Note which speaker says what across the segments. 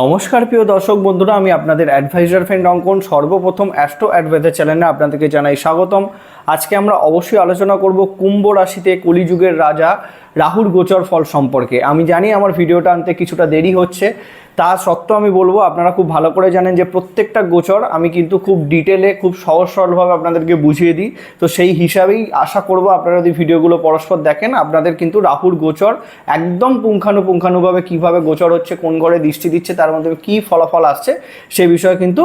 Speaker 1: নমস্কার প্রিয় দর্শক বন্ধুরা, আমি আপনাদের অ্যাডভাইজার ফ্রেন্ড অঙ্কন, সর্বপ্রথম অ্যাস্ট্রো অ্যাডভাইজার চ্যানেলে আপনাদেরকে জানাই স্বাগতম। আজকে আমরা অবশ্যই আলোচনা করব কুম্ভ রাশিতে কলিযুগের রাজা রাহুর গোচর ফল সম্পর্কে। আমি জানি আমার ভিডিওটা আনতে কিছুটা দেরি হচ্ছে, তা সত্ত্বেও আমি বলব, আপনারা খুব ভালো করে জানেন যে প্রত্যেকটা গোচর আমি কিন্তু খুব ডিটেলে খুব সহজ সরলভাবে আপনাদেরকে বুঝিয়ে দিই। তো সেই হিসাবেই আশা করব আপনারা যদি ভিডিওগুলো পরস্পর দেখেন, আপনাদের কিন্তু রাহুর গোচর একদম পুঙ্খানুপুঙ্খানুভাবে কীভাবে গোচর হচ্ছে, কোন ঘরে দৃষ্টি দিচ্ছে তার মধ্যে কী ফলাফল আসছে সে বিষয়ে কিন্তু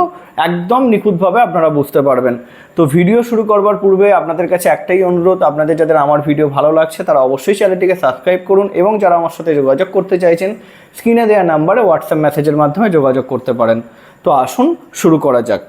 Speaker 1: একদম নিখুঁতভাবে আপনারা বুঝতে পারবেন। তো ভিডিও শুরু করবার পূর্বে আপনাদের কাছে একটাই অনুরোধ, আপনাদের যাদের আমার ভিডিও ভালো লাগছে তারা অবশ্যই চ্যানেলটিকে সাবস্ক্রাইব করুন এবং যারা আমার সাথে যোগাযোগ করতে চাইছেন, স্ক্রিনে দেওয়া নাম্বারে হোয়াটসঅ্যাপ মেসেজের মাধ্যমে যোগাযোগ করতে পারেন। তো আসুন, শুরু করা যাক।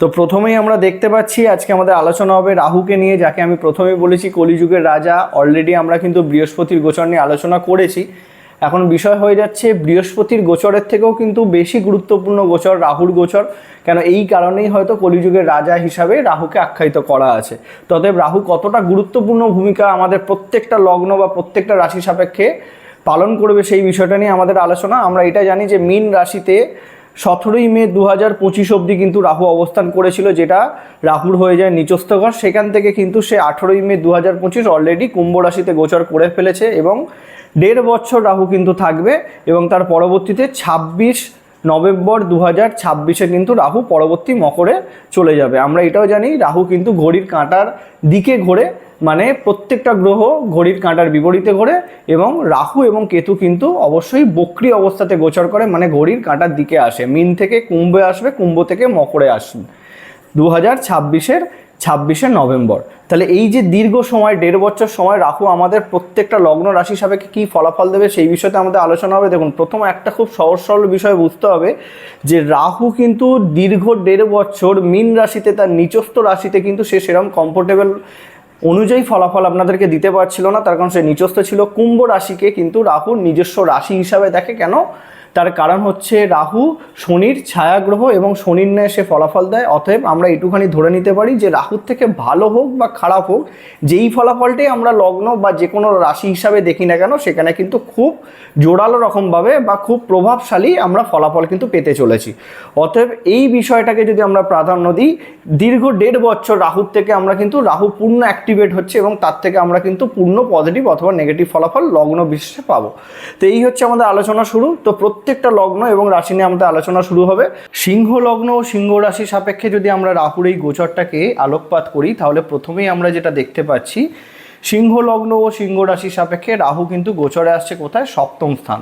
Speaker 1: তো প্রথমেই আমরা দেখতে পাচ্ছি আজকে আমাদের আলোচনা হবে রাহুকে নিয়ে, যাকে আমি প্রথমেই বলেছি কলিযুগের রাজা। অলরেডি আমরা কিন্তু বৃহস্পতির গোচর নিয়ে আলোচনা করেছি। এখন বিষয় হয়ে যাচ্ছে বৃহস্পতির গোচরের থেকেও কিন্তু বেশি গুরুত্বপূর্ণ গোচর, রাহুর গোচর। কেন এই কারণেই হয়তো কলিযুগের রাজা হিসাবে রাহুকে আখ্যায়িত করা আছে। তবে রাহু কতটা গুরুত্বপূর্ণ ভূমিকা আমাদের প্রত্যেকটা লগ্ন বা প্রত্যেকটা রাশি সাপেক্ষে পালন করবে সেই বিষয়টা নিয়ে আমাদের আলোচনা। আমরা এটা জানি যে মীন রাশিতে সতেরোই মে দু হাজার পঁচিশ অবধি কিন্তু রাহু অবস্থান করেছিল, যেটা রাহুর হয়ে যায় নিচস্থ ঘর। সেখান থেকে কিন্তু সে আঠেরোই মে দু হাজার পঁচিশ অলরেডি কুম্ভ রাশিতে গোচর করে ফেলেছে এবং দেড় বছর রাহু কিন্তু থাকবে এবং তার পরবর্তীতে ছাব্বিশ নভেম্বর দু হাজার ছাব্বিশে কিন্তু রাহু পরবর্তী মকরে চলে যাবে। আমরা এটাও জানি রাহু কিন্তু ঘড়ির কাঁটার দিকে ঘোরে মানে প্রত্যেকটা গ্রহ ঘড়ির কাঁটার বিপরীতে ঘোরে এবং রাহু এবং কেতু কিন্তু অবশ্যই বক্রি অবস্থাতে গোচর করে মানে ঘড়ির কাঁটার দিকে আসে। মিন থেকে কুম্ভে আসবে, কুম্ভ থেকে মকরে আসবে। দু হাজার ছাব্বিশের ছাব্বিশে নভেম্বর। তাহলে এই যে দীর্ঘ সময়, দেড় বছর সময় রাহু আমাদের প্রত্যেকটা লগ্ন রাশি সাপেক্ষে কী ফলাফল দেবে সেই বিষয়তে আমাদের আলোচনা হবে। দেখুন, প্রথম একটা খুব সহজ সরল বিষয় বুঝতে হবে যে রাহু কিন্তু দীর্ঘ দেড় বছর মিন রাশিতে, তার নিচস্থ রাশিতে কিন্তু সে সেরকম কমফোর্টেবল অনুযায়ী ফলাফল আপনাদেরকে দিতে পারছিল না, তার কারণ সে নিচস্থ ছিল। কুম্ভ রাশিকে কিন্তু রাহুর নিজস্ব রাশি হিসাবে দেখে কেন তার কারণ হচ্ছে রাহু শনির ছায়াগ্রহ এবং শনির ন্যায় সে ফলাফল দেয়, অতএব আমরা এটুখানি ধরে নিতে পারি যে রাহুর থেকে ভালো হোক বা খারাপ হোক, যেই ফলাফলটাই আমরা লগ্ন বা যে কোনো রাশি হিসাবে দেখি না কেন, সেখানে কিন্তু খুব জোরালো রকমভাবে বা খুব প্রভাবশালী আমরা ফলাফল কিন্তু পেতে চলেছি। অতএব এই বিষয়টাকে যদি আমরা প্রাধান্য দিই, দীর্ঘ দেড় বছর রাহুর থেকে আমরা কিন্তু রাহু পূর্ণ অ্যাক্টিভেট হচ্ছে এবং তার থেকে আমরা কিন্তু পূর্ণ পজিটিভ অথবা নেগেটিভ ফলাফল লগ্ন বিশেষে পাবো। তো এই হচ্ছে আমাদের আলোচনা শুরু। তো প্রত্যেকটা লগ্ন এবং রাশি নিয়ে আমাদের আলোচনা শুরু হবে। সিংহ লগ্ন ও সিংহ রাশি সাপেক্ষে যদি আমরা রাহুর এই গোচরটাকে আলোকপাত করি, তাহলে প্রথমেই আমরা যেটা দেখতে পাচ্ছি, সিংহ লগ্ন ও সিংহ রাশি সাপেক্ষে রাহু কিন্তু গোচরে আসছে কোথায়? সপ্তম স্থান।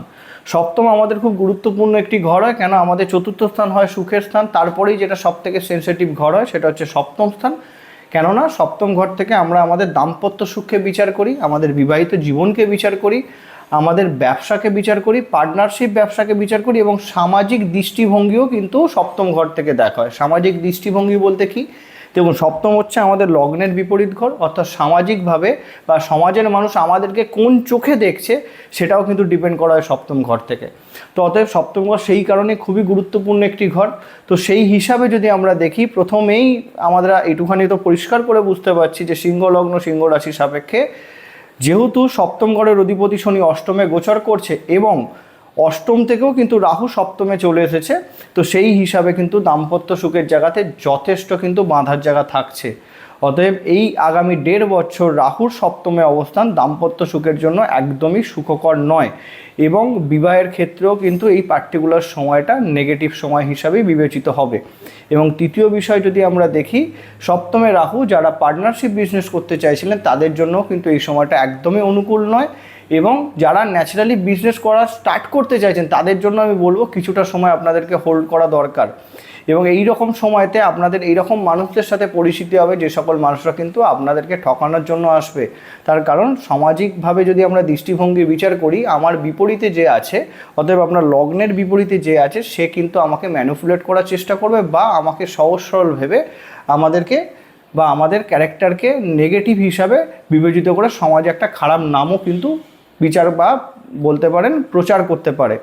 Speaker 1: সপ্তম আমাদের খুব গুরুত্বপূর্ণ একটি ঘর হয়, কেন? আমাদের চতুর্থ স্থান হয় সুখের স্থান, তারপরেই যেটা সব থেকে সেন্সিটিভ ঘর হয় সেটা হচ্ছে সপ্তম স্থান। কেননা সপ্তম ঘর থেকে আমরা আমাদের দাম্পত্য সুখকে বিচার করি, আমাদের বিবাহিত জীবনকে বিচার করি আমাদের ব্যবসাকে বিচার করি পার্টনারশিপ ব্যবসাকে বিচার করি এবং সামাজিক দৃষ্টিভঙ্গিও কিন্তু সপ্তম ঘর থেকে দেখা হয়। সামাজিক দৃষ্টিভঙ্গি বলতে কি? দেখুন, সপ্তম হচ্ছে আমাদের লগ্নের বিপরীত ঘর, অর্থাৎ সামাজিকভাবে বা সমাজের মানুষ আমাদেরকে কোন চোখে দেখছে সেটাও কিন্তু ডিপেন্ড করা হয় সপ্তম ঘর থেকে। তো অতএব সপ্তম ঘর সেই কারণে খুবই গুরুত্বপূর্ণ একটি ঘর। তো সেই হিসাবে যদি আমরা দেখি, প্রথমেই আমরা এইটুখানি তো পরিষ্কার করে বুঝতে পারছি যে সিংহ লগ্ন সিংহ রাশির সাপেক্ষে যেহেতু সপ্তম ঘরের অধিপতি শনি অষ্টমে গোচর করছে এবং অষ্টম থেকেও কিন্তু রাহু সপ্তমে চলে এসেছে, তো সেই হিসাবে কিন্তু দাম্পত্য সুখের জায়গাতে যথেষ্ট কিন্তু বাঁধার জায়গা থাকছে। অতএব এই আগামী দেড় বছর রাহুর সপ্তমে অবস্থান দাম্পত্য সুখের জন্য একদমই সুখকর নয় এবং বিবাহের ক্ষেত্রেও কিন্তু এই পার্টিকুলার সময়টা নেগেটিভ সময় হিসাবেই বিবেচিত হবে। এবং তৃতীয় বিষয় যদি আমরা দেখি, সপ্তমে রাহু যারা পার্টনারশিপ বিজনেস করতে চাইছিলেন, তাদের জন্য কিন্তু এই সময়টা একদমই অনুকূল নয় এবং যারা ন্যাচারালি বিজনেস করা স্টার্ট করতে চাইছেন, তাদের জন্য আমি বলব কিছুটা সময় আপনাদেরকে হোল্ড করা দরকার। এবং এই রকম সময়তে আপনাদের এই রকম মানুষদের সাথে পরিচিতি হবে, যে সকল মানুষরা কিন্তু আপনাদেরকে ঠকানোর জন্য আসবে। তার কারণ সামাজিকভাবে যদি আমরা দৃষ্টিভঙ্গি বিচার করি, আমার বিপরীতে যে আছে, অতএব আপনার লগ্নের বিপরীতে যে আছে, সে কিন্তু আমাকে ম্যানুপুলেট করার চেষ্টা করবে বা আমাকে সহজ সরল ভেবে আমাদেরকে বা আমাদের ক্যারেক্টারকে নেগেটিভ হিসাবে বিবেচিত করে সমাজে একটা খারাপ নামও কিন্তু বিচার বা বলতে পারেন প্রচার করতে পারে।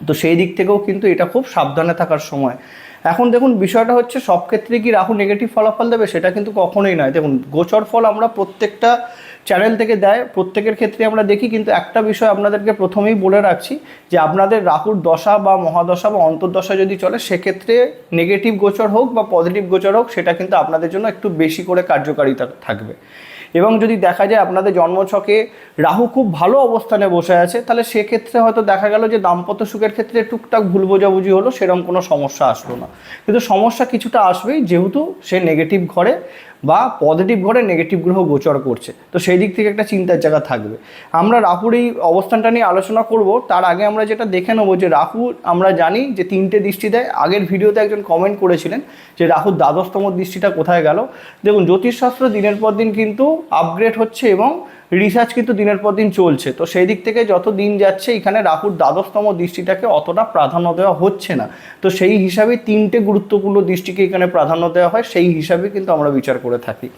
Speaker 1: তো সেই দিক থেকেও কিন্তু এটা খুব সাবধানে থাকার সময়। এখন দেখুন, বিষয়টা হচ্ছে সব ক্ষেত্রে কি রাহু নেগেটিভ ফলাফল দেবে সেটা কিন্তু কখনোই নয়। দেখুন, গোচর ফল আমরা প্রত্যেকটা চ্যানেল থেকে দেয়, প্রত্যেকের ক্ষেত্রে আমরা দেখি, কিন্তু একটা বিষয় আপনাদেরকে প্রথমেই বলে রাখছি যে আপনাদের রাহুর দশা বা মহাদশা বা অন্তর্দশা যদি চলে, সেক্ষেত্রে নেগেটিভ গোচর হোক বা পজিটিভ গোচর হোক, সেটা কিন্তু আপনাদের জন্য একটু বেশি করে কার্যকারিতা থাকবে। এবং যদি দেখা যায় আপনাদের জন্মছকে রাহু খুব ভালো অবস্থানে বসে আছে, তাহলে সেক্ষেত্রে হয়তো দেখা গেল যে দাম্পত্য সুখের ক্ষেত্রে টুকটাক ভুল বোঝাবুঝি হলো সেরকম কোনো সমস্যা আসলো না। কিন্তু সমস্যা কিছুটা আসবেই, যেহেতু সে নেগেটিভ ঘরে বা পজিটিভ ঘরে নেগেটিভ গ্রহ গোচর করছে। তো সেই দিক থেকে একটা চিন্তার জায়গা থাকবে। আমরা রাহুর এই অবস্থানটা নিয়ে আলোচনা করব। তার আগে আমরা যেটা দেখে নেব যে রাহু, আমরা জানি যে তিনটে দৃষ্টি দেয়। আগের ভিডিওতে একজন কমেন্ট করেছিলেন যে রাহুর দ্বাদশতম দৃষ্টিটা কোথায় গেল। দেখুন, জ্যোতিষশাস্ত্র দিনের পর দিন কিন্তু আপগ্রেড হচ্ছে এবং রিসার্চ কিন্তু দিনের পর দিন চলছে। তো সেই দিক থেকে যত দিন যাচ্ছে, এখানে রাহুর দ্বাদশতম দৃষ্টিটাকে অতটা প্রাধান্য দেওয়া হচ্ছে না। তো সেই হিসাবে তিনটে গুরুত্বপূর্ণ দৃষ্টিকে এখানে প্রাধান্য দেওয়া হয়, সেই হিসাবে কিন্তু আমরা বিচার করে থাকি।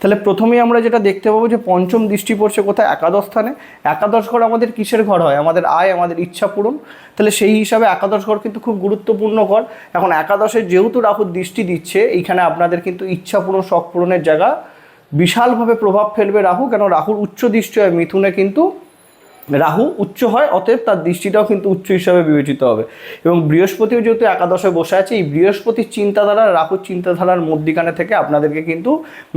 Speaker 1: তাহলে প্রথমেই আমরা যেটা দেখতে পাবো যে পঞ্চম দৃষ্টি পড়ছে কোথায়? একাদশ স্থানে। একাদশ ঘর আমাদের কিসের ঘর হয়? আমাদের আয়, আমাদের ইচ্ছা পূরণ। তাহলে সেই হিসাবে একাদশ ঘর কিন্তু খুব গুরুত্বপূর্ণ ঘর। এখন একাদশে যেহেতু রাহুর দৃষ্টি দিচ্ছে এইখানে আপনাদের কিন্তু ইচ্ছা পূরণ, শখ পূরণের জায়গা বিশালভাবে প্রভাব ফেলবে রাহু কেন রাহুর উচ্চ দৃষ্টি হয় মিথুনে কিন্তু রাহু উচ্চ হয়, অতএব তার দৃষ্টিটাও কিন্তু উচ্চ হিসাবে বিবেচিত হবে। এবং বৃহস্পতিও যেহেতু একাদশে বসে আছে, এই বৃহস্পতির চিন্তাধারা রাহুর চিন্তাধারার মধ্যিখানে থেকে আপনাদেরকে কিন্তু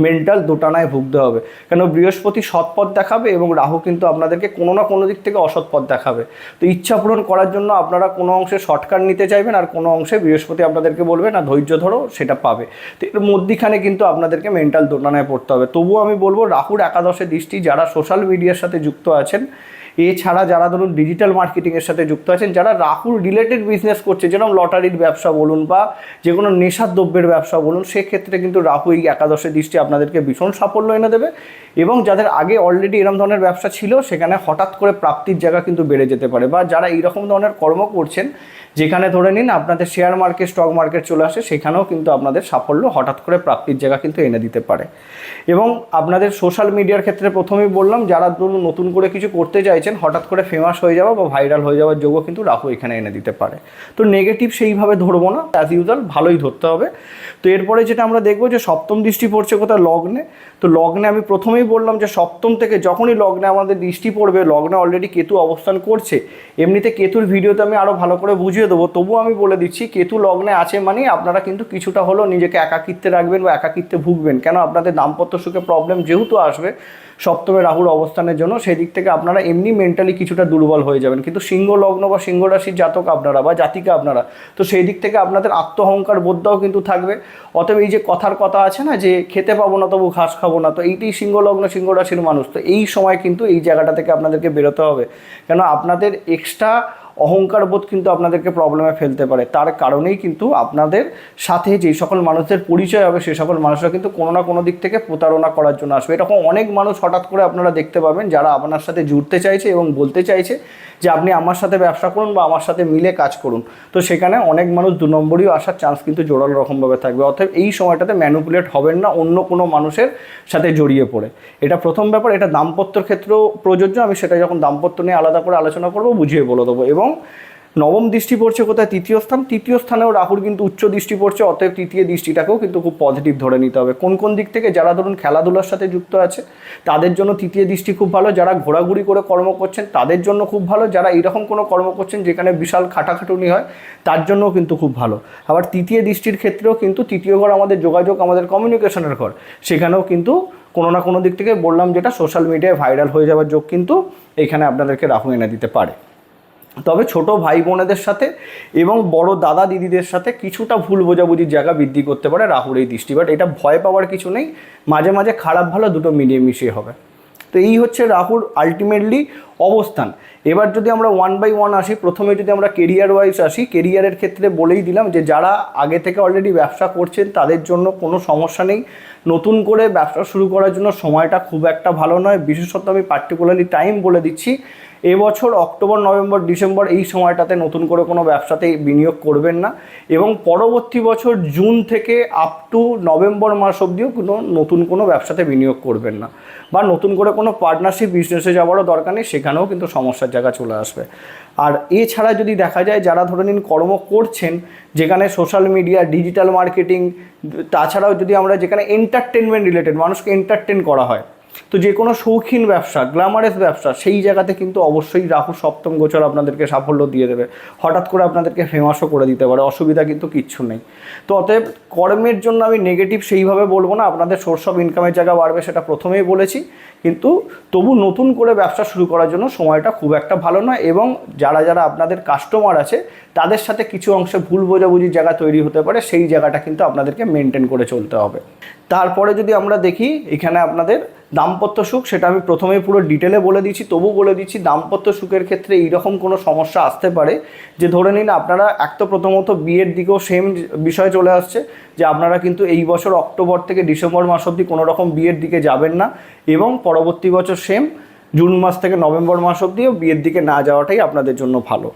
Speaker 1: মেন্টাল দোটানায় ভুগতে হবে। কেন, বৃহস্পতি সৎপথ দেখাবে এবং রাহু কিন্তু আপনাদেরকে কোনো না কোনো দিক থেকে অসৎ পথ দেখাবে। তো ইচ্ছা পূরণ করার জন্য আপনারা কোনো অংশে শর্টকাট নিতে চাইবেন আর কোনো অংশে বৃহস্পতি আপনাদেরকে বলবে, না, ধৈর্য ধরো, সেটা পাবে। তো এর মধ্যিখানে কিন্তু আপনাদেরকে মেন্টাল দোটানায় পড়তে হবে। তবুও আমি বলব, রাহুর একাদশে দৃষ্টি, যারা সোশ্যাল মিডিয়ার সাথে যুক্ত আছেন এছাড়া যারা ধরুন ডিজিটাল মার্কেটিংয়ের সাথে যুক্ত আছেন, যারা রাহুল রিলেটেড বিজনেস করছে, যেরকম লটারির ব্যবসা বলুন বা যে কোনো নেশার দ্রব্যের ব্যবসা বলুন, সেক্ষেত্রে কিন্তু রাহু এই একাদশের দৃষ্টি আপনাদেরকে ভীষণ সাফল্য এনে দেবে এবং যাদের আগে অলরেডি এরকম ধরনের ব্যবসা ছিল, সেখানে হঠাৎ করে প্রাপ্তির জায়গা কিন্তু বেড়ে যেতে পারে বা যারা এইরকম ধরনের কর্ম করছেন যেখানে ধরে নিন আপনাদের শেয়ার মার্কেট স্টক মার্কেট চলে আসে, সেখানেও কিন্তু আপনাদের সাফল্য হঠাৎ করে প্রাপ্তির জায়গা কিন্তু এনে দিতে পারে। এবং আপনাদের সোশ্যাল মিডিয়ার ক্ষেত্রে প্রথমেই বললাম, যারা ধরুন নতুন করে কিছু করতে চাইছেন, হঠাৎ করে ফেমাস হয়ে যাওয়া বা ভাইরাল হয়ে যাওয়ার যোগ্য কিন্তু রাহু এখানে এনে দিতে পারে। তো নেগেটিভ সেইভাবে ধরবো না অ্যাজ ইউজাল ভালোই ধরতে হবে। তো এরপরে যেটা আমরা দেখব যে সপ্তম দৃষ্টি পড়ছে কোথায়? লগ্নে। তো লগ্নে আমি প্রথমেই বললাম যে সপ্তম থেকে যখনই লগ্নে আমাদের দৃষ্টি পড়বে, লগ্নে অলরেডি কেতু অবস্থান করছে, এমনিতে কেতুর ভিডিওতে আমি আরও ভালো করে বুঝিয়ে দেবো। তবুও আমি বলে দিচ্ছি, কেতু লগ্নে আছে মানে আপনারা কিন্তু কিছুটা হলেও নিজেকে একাকিত্বে রাখবেন বা একাকিত্বে ভুগবেন। কেন? আপনাদের দাম্পত্য সুখে প্রবলেম যেহেতু আসবে, সপ্তমে রাহুর অবস্থানের জন্য সেই দিক থেকে আপনারা এমনি মেন্টালি কিছুটা দুর্বল হয়ে যাবেন। কিন্তু সিংহ লগ্ন বা সিংহ রাশির জাতক আপনারা বা জাতিকা আপনারা, তো সেই দিক থেকে আপনাদের আত্মহংকার বোধটাও কিন্তু থাকবে। অতএব এই যে কথার কথা আছে না যে, খেতে পাবো না তবু ঘাস খাব না তো এইটাই সিংহ লগ্ন, সিংহ রাশির মানুষ। তো এই সময় কিন্তু এই জায়গাটা থেকে আপনাদেরকে বেরোতে হবে। কেন? আপনাদের এক্সট্রা অহংকার বোধ কিন্তু আপনাদেরকে প্রবলেমে ফেলতে পারে। তার কারণেই কিন্তু আপনাদের সাথে যেই সকল মানুষদের পরিচয় হবে, সেই সকল মানুষরা কিন্তু কোনো না কোনো দিক থেকে প্রতারণা করার জন্য আসবে। এরকম অনেক মানুষ হঠাৎ করে আপনারা দেখতে পাবেন যারা আপনার সাথে জুড়তে চাইছে এবং বলতে চাইছে যে, আপনি আমার সাথে ব্যবসা করুন বা আমার সাথে মিলে কাজ করুন। তো সেখানে অনেক মানুষ দু নম্বরই আসার চান্স কিন্তু জোরালো রকমভাবে থাকবে। অর্থাৎ এই সময়টাতে ম্যানুপুলেট হবেন না, অন্য কোনো মানুষের সাথে জড়িয়ে পড়ে। এটা প্রথম ব্যাপার। এটা দাম্পত্যর ক্ষেত্রেও প্রযোজ্য। আমি সেটা যখন দাম্পত্য নিয়ে আলাদা করে আলোচনা করব, বুঝিয়ে বলে দেবো। এবং নবম দৃষ্টি পড়ছে কোথায়? তৃতীয় স্থান। তৃতীয় স্থানেও রাহুর কিন্তু উচ্চ দৃষ্টি পড়ছে, অতএব তৃতীয় দৃষ্টিটাকেও কিন্তু খুব পজিটিভ ধরে নিতে হবে। কোন কোন দিক থেকে? যারা ধরুন খেলাধুলার সাথে যুক্ত আছে, তাদের জন্য তৃতীয় দৃষ্টি খুব ভালো। যারা ঘোরাঘুরি করে কর্ম করছেন, তাদের জন্য খুব ভালো। যারা এইরকম কোনো কর্ম করছেন, যেখানে বিশাল খাটাখাটুনি হয়, তার জন্যও কিন্তু খুব ভালো। আবার তৃতীয় দৃষ্টির ক্ষেত্রেও কিন্তু তৃতীয় ঘর আমাদের যোগাযোগ, আমাদের কমিউনিকেশনের ঘর। সেখানেও কিন্তু কোনো না কোনো দিক থেকে বললাম যেটা সোশ্যাল মিডিয়ায় ভাইরাল হয়ে যাওয়ার যোগ কিন্তু এখানে আপনাদেরকে রাহু এনে দিতে পারে। তবে ছোট ভাই বোনেদের সাথে এবং বড় দাদা দিদিদের সাথে কিছুটা ভুল বোঝাবুঝির জায়গা বৃদ্ধি করতে পারে রাহুর এই দৃষ্টি। বাট এটা ভয় পাওয়ার কিছু নেই। মাঝে মাঝে খারাপ ভালো দুটো মিলিয়ে মিশিয়ে হবে। তো এই হচ্ছে রাহুর আলটিমেটলি অবস্থান। এবার যদি আমরা ওয়ান বাই ওয়ান আসি, প্রথমে যদি আমরা কেরিয়ার ওয়াইজ আসি কেরিয়ারের ক্ষেত্রে বলেই দিলাম যে যারা আগে থেকে অলরেডি ব্যবসা করছেন, তাদের জন্য কোনো সমস্যা নেই। নতুন করে ব্যবসা শুরু করার জন্য সময়টা খুব একটা ভালো নয়। বিশেষত আমি পার্টিকুলারলি টাইম বলে দিচ্ছি। এবছর অক্টোবর, নভেম্বর, ডিসেম্বর এই সময়টাতে নতুন করে কোনো ব্যবসাতে বিনিয়োগ করবেন না এবং পরবর্তী বছর জুন থেকে আপ টু নভেম্বর মাস অবধিও কোনো নতুন কোনো ব্যবসাতে বিনিয়োগ করবেন না বা নতুন করে কোনো পার্টনারশিপ বিজনেসে যাওয়ারও দরকার নেই, সেখানেও কিন্তু সমস্যার জায়গা চলে আসবে। আর এছাড়া যদি দেখা যায় যারা ধরে নিন কর্ম করছেন, যেখানে সোশ্যাল মিডিয়া ডিজিটাল মার্কেটিং তাছাড়াও যদি আমরা যেখানে এন্টারটেনমেন্ট রিলেটেড মানুষকে এন্টারটেন করা হয় তো যে কোনো শৌখিন ব্যবসা গ্ল্যামারাস ব্যবসা, সেই জায়গাতে কিন্তু অবশ্যই রাহু সপ্তম গোচর আপনাদেরকে সাফল্য দিয়ে দেবে। হঠাৎ করে আপনাদেরকে ফেমাসও করে দিতে পারে, অসুবিধা কিন্তু কিচ্ছু নেই। তো অতএব কর্মের জন্য আমি নেগেটিভ সেইভাবে বলব না, আপনাদের সোর্স অফ ইনকামের জায়গা বাড়বে সেটা প্রথমেই বলেছি। কিন্তু তবু নতুন করে ব্যবসা শুরু করার জন্য সময়টা খুব একটা ভালো নয় এবং যারা যারা আপনাদের কাস্টমার আছে, তাদের সাথে কিছু অংশে ভুল বোঝাবুঝির জায়গা তৈরি হতে পারে, সেই জায়গাটা কিন্তু আপনাদেরকে মেনটেন করে চলতে হবে। তারপরে যদি আমরা দেখি, এখানে আপনাদের দাম্পত্য সুখ, সেটা আমি প্রথমেই পুরো ডিটেলে বলে দিচ্ছি তবু বলে দিচ্ছি, দাম্পত্য সুখের ক্ষেত্রে এইরকম কোনো সমস্যা আসতে পারে যে ধরে নিন আপনারা এক তো প্রথমত বিয়ের দিকেও সেম বিষয় চলে আসছে, যে আপনারা কিন্তু এই বছর অক্টোবর থেকে ডিসেম্বর মাস অবধি কোনো রকম বিয়ের দিকে যাবেন না এবং পরবর্তী বছর সেম জুন মাস থেকে নভেম্বর মাস অবধিও বিয়ের দিকে না যাওয়াটাই আপনাদের জন্য ভালো।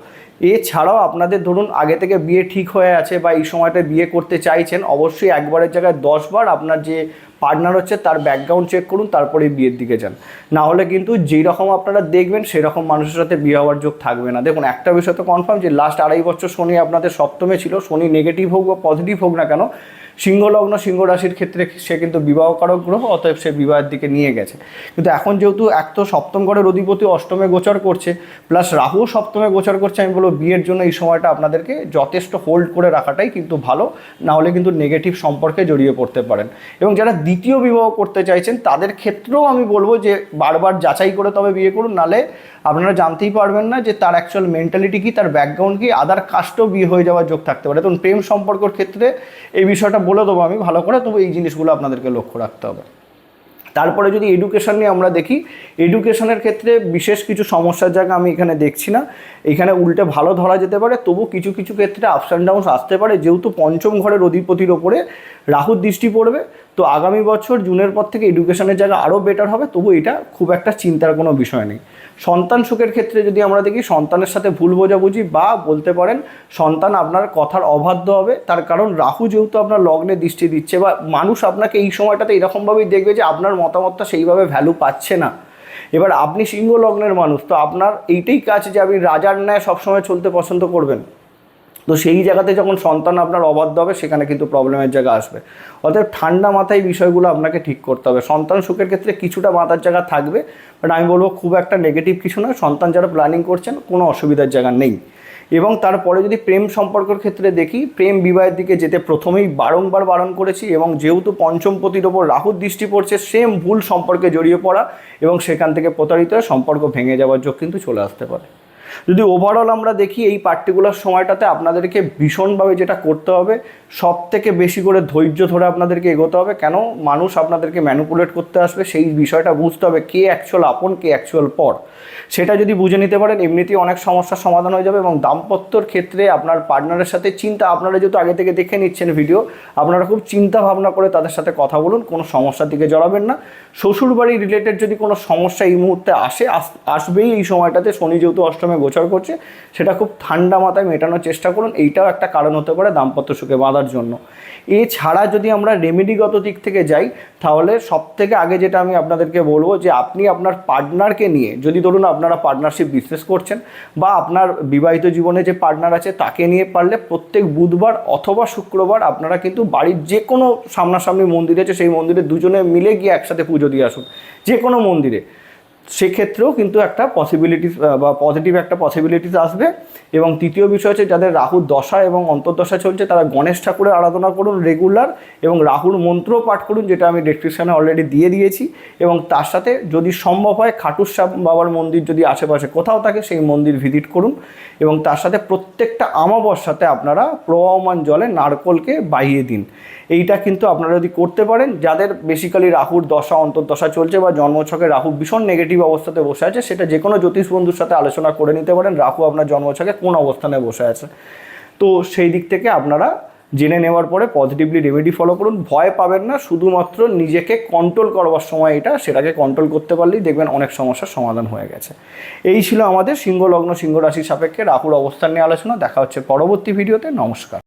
Speaker 1: এছাড়াও আপনাদের ধরুন আগে থেকে বিয়ে ঠিক হয়ে আছে বা এই সময়টা বিয়ে করতে চাইছেন, অবশ্যই একবারের জায়গায় দশবার আপনার যে পার্টনার হচ্ছে, তার ব্যাকগ্রাউন্ড চেক করুন তারপরে বিয়ের দিকে যান। না হলে কিন্তু যেই রকম আপনারা দেখবেন সেরকম মানুষের সাথে বিয়ে হওয়ার যোগ থাকবে না। দেখুন, একটা বিষয় তো কনফার্ম যে লাস্ট আড়াই বছর শনি আপনাদের সপ্তমে ছিল, শনি নেগেটিভ হোক বা পজিটিভ হোক না কেন সিংহ লগ্ন সিংহ রাশির ক্ষেত্রে সে কিন্তু বিবাহকারক গ্রহ, অতএব সে বিবাহের দিকে নিয়ে গেছে। কিন্তু এখন যেহেতু এক তো সপ্তম ঘরের অধিপতি অষ্টমে গোচর করছে, প্লাস রাহু সপ্তমে গোচর করছে, আমি বলব বিয়ের জন্য এই সময়টা আপনাদেরকে যথেষ্ট হোল্ড করে রাখাটাই কিন্তু ভালো, না হলে কিন্তু নেগেটিভ সম্পর্কে জড়িয়ে পড়তে পারেন। এবং যারা দ্বিতীয় বিবাহ করতে চাইছেন, তাদের ক্ষেত্রেও আমি বলব যে বারবার যাচাই করে তবে বিয়ে করুন, নালে আপনারা জানতেই পারবেন না যে তার অ্যাকচুয়াল মেন্টালিটি কি, তার ব্যাকগ্রাউন্ড কি আদার কাস্টও বিয়ে হয়ে যাওয়ার যোগ থাকতে পারে। তখন প্রেম সম্পর্কর ক্ষেত্রে এই বিষয়টা বলে দেবো আমি, ভালো করে। তবু এই জিনিসগুলো আপনাদেরকে লক্ষ্য রাখতে হবে। তারপরে যদি এডুকেশন নিয়ে আমরা দেখি এডুকেশনের ক্ষেত্রে বিশেষ কিছু সমস্যার জায়গা আমি এখানে দেখছি না। এখানে উল্টে ভালো ধরা যেতে পারে, তবু কিছু কিছু ক্ষেত্রে আপস অ্যান্ড ডাউনস আসতে পারে। যেহেতু পঞ্চম ঘরের অধিপতির ওপরে রাহুর দৃষ্টি পড়বে, তো আগামী বছর জুনের পর থেকে এডুকেশনের জায়গা আরও বেটার হবে। তবু এটা খুব একটা চিন্তার কোনো বিষয় নেই। সন্তান সুখের ক্ষেত্রে যদি আমরা দেখি, সন্তানের সাথে ভুল বোঝাবুঝি বা বলতে পারেন, সন্তান আপনার কথার অবাধ্য হবে। তার কারণ রাহু যেহেতু আপনার লগ্নে দৃষ্টি দিচ্ছে বা মানুষ আপনাকে এই সময়টাতে এরকমভাবেই দেখবে যে আপনার মতামতটা সেইভাবে ভ্যালু পাচ্ছে না। এবার আপনি সিংহ লগ্নের মানুষ, তো আপনার এইটাই কাজ যে আপনি রাজার ন্যায় সবসময় চলতে পছন্দ করবেন। তো সেই জায়গাতে যখন সন্তান আপনার অবাধ্য হবে, সেখানে কিন্তু প্রবলেমের জায়গা আসবে। অতএব ঠান্ডা মাথায় বিষয়গুলো আপনাকে ঠিক করতে হবে। সন্তান সুখের ক্ষেত্রে কিছুটা মাথার জায়গা থাকবে বাট আমি বলব খুব একটা নেগেটিভ কিছু নয়। সন্তান যারা প্ল্যানিং করছেন, কোনো অসুবিধার জায়গা নেই। এবং তারপরে যদি প্রেম সম্পর্কের ক্ষেত্রে দেখি, প্রেম বিবাহের দিকে যেতে প্রথমেই বারংবার বারণ করেছি এবং যেহেতু পঞ্চম পতির ওপর রাহুর দৃষ্টি পড়ছে সেম ভুল সম্পর্কে জড়িয়ে পড়া এবং সেখান থেকে প্রতারিত সম্পর্ক ভেঙে যাওয়ার যোগ কিন্তু চলে আসতে পারে। যদি ওভারঅল আমরা দেখি এই পার্টিকুলার সময়টাতে আপনাদেরকে ভীষণভাবে যেটা করতে হবে সব থেকে বেশি করে ধৈর্য ধরে আপনাদেরকে এগোতে হবে। কেন? মানুষ আপনাদেরকে ম্যানুপুলেট করতে আসবে সেই বিষয়টা বুঝতে হবে, কে অ্যাকচুয়াল আপন, কে অ্যাকচুয়াল পর। সেটা যদি বুঝে নিতে পারেন, এমনিতেই অনেক সমস্যার সমাধান হয়ে যাবে এবং দাম্পত্যর ক্ষেত্রে আপনার পার্টনারের সাথে চিন্তা, আপনারা যেহেতু আগে থেকে দেখে নিচ্ছেন ভিডিও আপনারা খুব চিন্তা ভাবনা করে তাদের সাথে কথা বলুন, কোনো সমস্যার দিকে জড়াবেন না। শ্বশুরবাড়ি রিলেটেড যদি কোনো সমস্যা এই মুহূর্তে আসে, আস- আসবেই এই সময়টাতে। শনি যেহেতু অষ্টমে গোচর করছে, সেটা খুব ঠান্ডা মাথায় মেটানোর চেষ্টা করুন। এইটাও একটা কারণ হতে পারে দাম্পত্য সুখে বাঁধার জন্য। এছাড়া যদি আমরা রেমেডিগত দিক থেকে যাই, তাহলে সব থেকে আগে যেটা আমি আপনাদেরকে বলব যে, আপনি আপনার পার্টনারকে নিয়ে, যদি ধরুন আপনারা পার্টনারশিপ বিজনেস করছেন বা আপনার বিবাহিত জীবনে যে পার্টনার আছে, তাকে নিয়ে পারলে প্রত্যেক বুধবার অথবা শুক্রবার আপনারা কিন্তু বাড়ির যে কোনো সামনাসামনি মন্দির আছে, সেই মন্দিরে দুজনে মিলে গিয়ে একসাথে পুজো দিয়ে আসুন যে কোনো মন্দিরে। সেক্ষেত্রেও কিন্তু একটা পসিবিলিটিস বা পজিটিভ একটা পসিবিলিটিস আসবে। এবং তৃতীয় বিষয় হচ্ছে যাদের রাহুর দশা এবং অন্তর্দশা চলছে, তারা গণেশ ঠাকুরের আরাধনা করুন রেগুলার এবং রাহুর মন্ত্র পাঠ করুন, যেটা আমি ডেসক্রিপশানে অলরেডি দিয়ে দিয়েছি। এবং তার সাথে যদি সম্ভব হয়, খাটুর বাবার মন্দির যদি আশেপাশে কোথাও থাকে, সেই মন্দির ভিজিট করুন। এবং তার সাথে প্রত্যেকটা আমাবস্যাতে আপনারা প্রবাহমান জলে নারকলকে বাইয়ে দিন। এইটা কিন্তু আপনারা যদি করতে পারেন, যাদের বেসিক্যালি রাহুর দশা, অন্তর্দশা চলছে বা জন্মছকে রাহু ভীষণ নেগেটিভ অবস্থাতে বসে আছে, সেটা যে কোনো জ্যোতিষ বন্ধুর সাথে আলোচনা করে নিতে পারেন। রাহু আপনার জন্মছকে কোন অবস্থানে বসে আছে? তো সেই দিক থেকে আপনারা জেনে নেওয়ার পরে পজিটিভলি রেমেডি ফলো করুন। ভয় পাবেন না, শুধুমাত্র নিজেকে কন্ট্রোল করবার সময় এটা, সেটাকে কন্ট্রোল করতে পারলেই দেখবেন অনেক সমস্যার সমাধান হয়ে গেছে। এই ছিল আমাদের সিংহ লগ্ন সিংহ রাশির সাপেক্ষে রাহুর অবস্থান নিয়ে আলোচনা। দেখা হচ্ছে পরবর্তী ভিডিওতে নমস্কার।